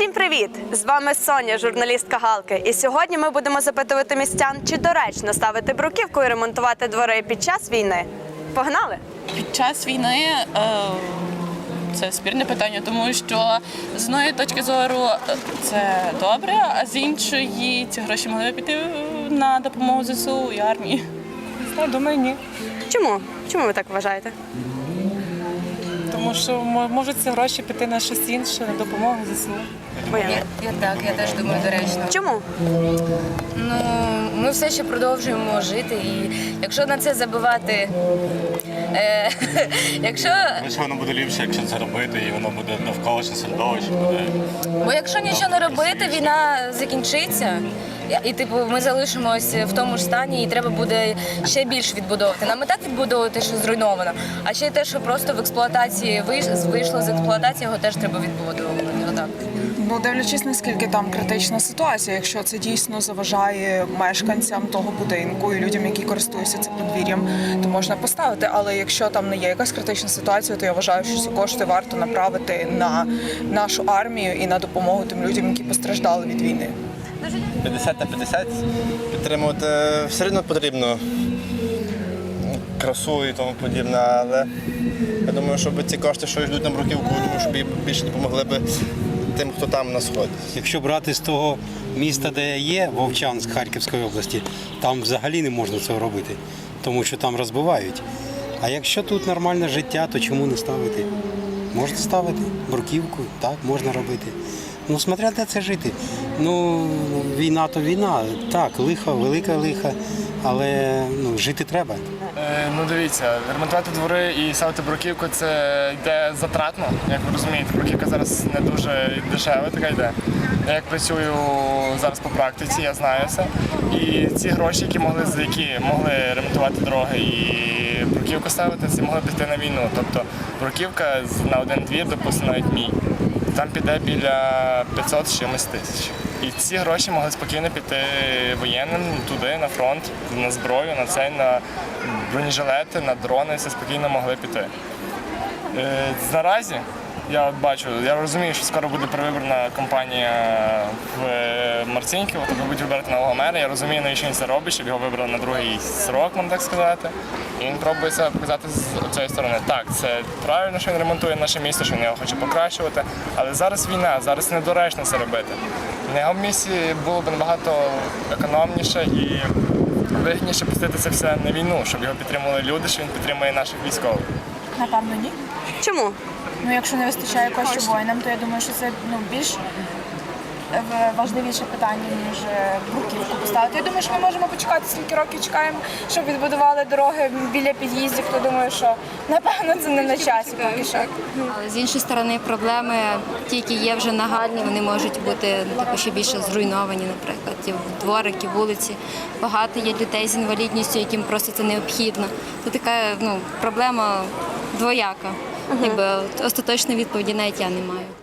Усім привіт! З вами Соня, журналістка Галки. І сьогодні ми будемо запитувати містян, чи доречно ставити бруківку і ремонтувати двори під час війни. Погнали! Під час війни е, це спірне питання, тому що з одної точки зору е, це добре, а з іншої ці гроші могли б піти на допомогу ЗСУ і армії. Я думаю, ні. Чому? Чому ви так вважаєте? Тому що мо- можуть ці гроші піти на щось інше, на допомогу ЗСУ. Я, я так, я теж думаю, доречно. Чому? Ну, ми все ще продовжуємо жити, і якщо на це забивати, е, якщо, Лише воно буде ліпше, якщо це робити, і воно буде довколишнє середовище. Буде бо якщо нічого не робити, війна закінчиться. І типу ми залишимося в тому ж стані, і треба буде ще більше відбудовувати. Нам і так відбудовувати, що зруйновано. А ще й те, що просто в експлуатації вийшло з експлуатації, його теж треба відбудовувати. Отак. Ну, дивлячись, наскільки там критична ситуація, якщо це дійсно заважає мешканцям того будинку і людям, які користуються цим подвір'ям, то можна поставити. Але якщо там не є якась критична ситуація, то я вважаю, що ці кошти варто направити на нашу армію і на допомогу тим людям, які постраждали від війни. 50 на 50 підтримувати все одно потрібно ну, красу і тому подібне, але я думаю, щоб ці кошти, що йдуть на бруківку, думаю, щоб і більше допомогли б тим, хто там на сході. Якщо брати з того міста, де я є, Вовчанськ Харківської області, там взагалі не можна цього робити, тому що там розбивають. А якщо тут нормальне життя, то чому не ставити? Можна ставити бруківку, так, можна робити. Ну, смотря де це жити. Ну, війна то війна. Так, лихо, велика лиха, але ну, жити треба. Е, Ну дивіться, ремонтувати двори і ставити бруківку це йде затратно. Як ви розумієте, бруківка зараз не дуже дешева така йде. Я як працюю зараз по практиці, я знаю це. І ці гроші, які могли за які могли ремонтувати дороги і бруківку ставити, це могли піти на війну. Тобто бруківка на один двір, допустимо, навіть мій. Там піде біля 500 з чимось тисяч. І ці гроші могли спокійно піти воєнним туди, на фронт, на зброю, на цей, на бронежилети, на дрони, все спокійно могли піти. Е, Наразі я бачу, я розумію, що скоро буде перевиборна кампанія в е, Марцінків, тобто будуть вибирати нового мера. Я розумію, навіщо він це робить, щоб його вибрали на другий срок, можна так сказати. І він пробує себе показати з цієї сторони. Так, це правильно, що він ремонтує наше місто, що він його хоче покращувати. Але зараз війна, зараз недоречно це робити. На його місці було б набагато економніше і вигідніше пустити це все на війну, щоб його підтримували люди, що він підтримує наших військових. Напевно, ні. Чому? Ну, якщо не вистачає коштів воїнам, то я думаю, що це ну, більш важливіше питання, ніж е, бруківку поставити. Я думаю, що ми можемо почекати, скільки років чекаємо, щоб відбудували дороги біля під'їздів. То думаю, що напевно це не на часі поки що. Але з іншої сторони, проблеми, ті, які є вже нагальні, вони можуть бути ну, типу, ще більше зруйновані, наприклад. Ті дворики, вулиці. Багато є людей з інвалідністю, яким просто це необхідно. Це така ну, проблема двояка. Якби остаточної відповіді навіть я не маю.